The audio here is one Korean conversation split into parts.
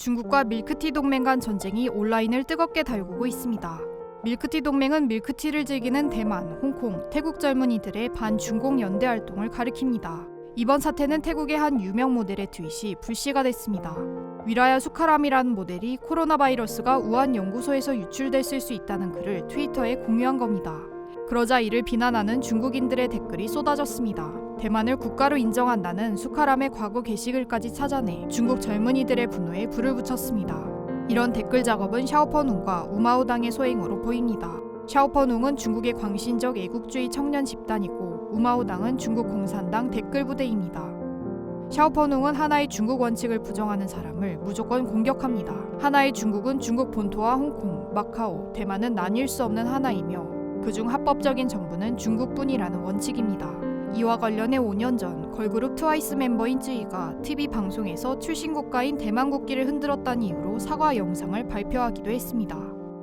중국과 밀크티 동맹 간 전쟁이 온라인을 뜨겁게 달구고 있습니다. 밀크티 동맹은 밀크티를 즐기는 대만, 홍콩, 태국 젊은이들의 반중공 연대 활동을 가리킵니다. 이번 사태는 태국의 한 유명 모델의 트윗이 불씨가 됐습니다. 위라야 수카람이라는 모델이 코로나 바이러스가 우한 연구소에서 유출됐을 수 있다는 글을 트위터에 공유한 겁니다. 그러자 이를 비난하는 중국인들의 댓글이 쏟아졌습니다. 대만을 국가로 인정한다는 수카람의 과거 게시글까지 찾아내 중국 젊은이들의 분노에 불을 붙였습니다. 이런 댓글 작업은 샤오퍼농과 우마오당의 소행으로 보입니다. 샤오퍼농은 중국의 광신적 애국주의 청년 집단이고 우마오당은 중국 공산당 댓글 부대입니다. 샤오퍼농은 하나의 중국 원칙을 부정하는 사람을 무조건 공격합니다. 하나의 중국은 중국 본토와 홍콩, 마카오, 대만은 나뉠 수 없는 하나이며 그중 합법적인 정부는 중국뿐이라는 원칙입니다. 이와 관련해 5년 전 걸그룹 트와이스 멤버인 쯔이가 TV 방송에서 출신 국가인 대만 국기를 흔들었다는 이유로 사과 영상을 발표하기도 했습니다.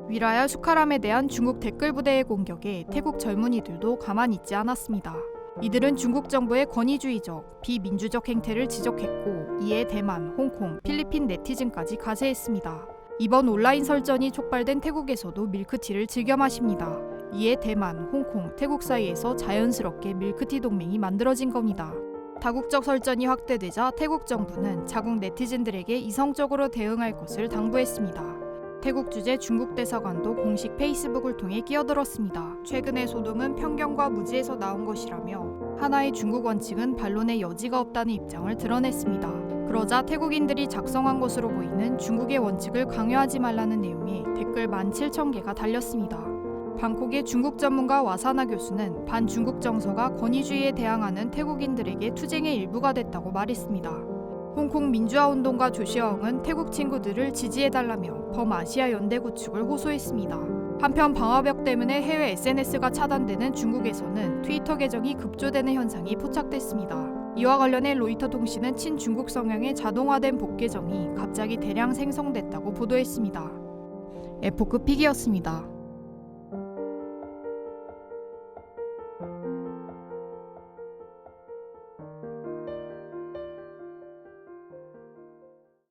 위라야 수카람에 대한 중국 댓글 부대의 공격에 태국 젊은이들도 가만히 있지 않았습니다. 이들은 중국 정부의 권위주의적, 비민주적 행태를 지적했고 이에 대만, 홍콩, 필리핀 네티즌까지 가세했습니다. 이번 온라인 설전이 촉발된 태국에서도 밀크티를 즐겨 마십니다. 이에 대만, 홍콩, 태국 사이에서 자연스럽게 밀크티 동맹이 만들어진 겁니다. 다국적 설전이 확대되자 태국 정부는 자국 네티즌들에게 이성적으로 대응할 것을 당부했습니다. 태국 주재 중국 대사관도 공식 페이스북을 통해 끼어들었습니다. 최근의 소동은 편견과 무지에서 나온 것이라며 하나의 중국 원칙은 반론의 여지가 없다는 입장을 드러냈습니다. 그러자 태국인들이 작성한 것으로 보이는 중국의 원칙을 강요하지 말라는 내용의 댓글 17,000개가 달렸습니다. 방콕의 중국 전문가 와사나 교수는 반중국 정서가 권위주의에 대항하는 태국인들에게 투쟁의 일부가 됐다고 말했습니다. 홍콩 민주화 운동가 조시아엉은 태국 친구들을 지지해달라며 범아시아 연대 구축을 호소했습니다. 한편 방화벽 때문에 해외 SNS가 차단되는 중국에서는 트위터 계정이 급조되는 현상이 포착됐습니다. 이와 관련해 로이터 통신은 친중국 성향의 자동화된 복 계정이 갑자기 대량 생성됐다고 보도했습니다. 에포크 픽이었습니다.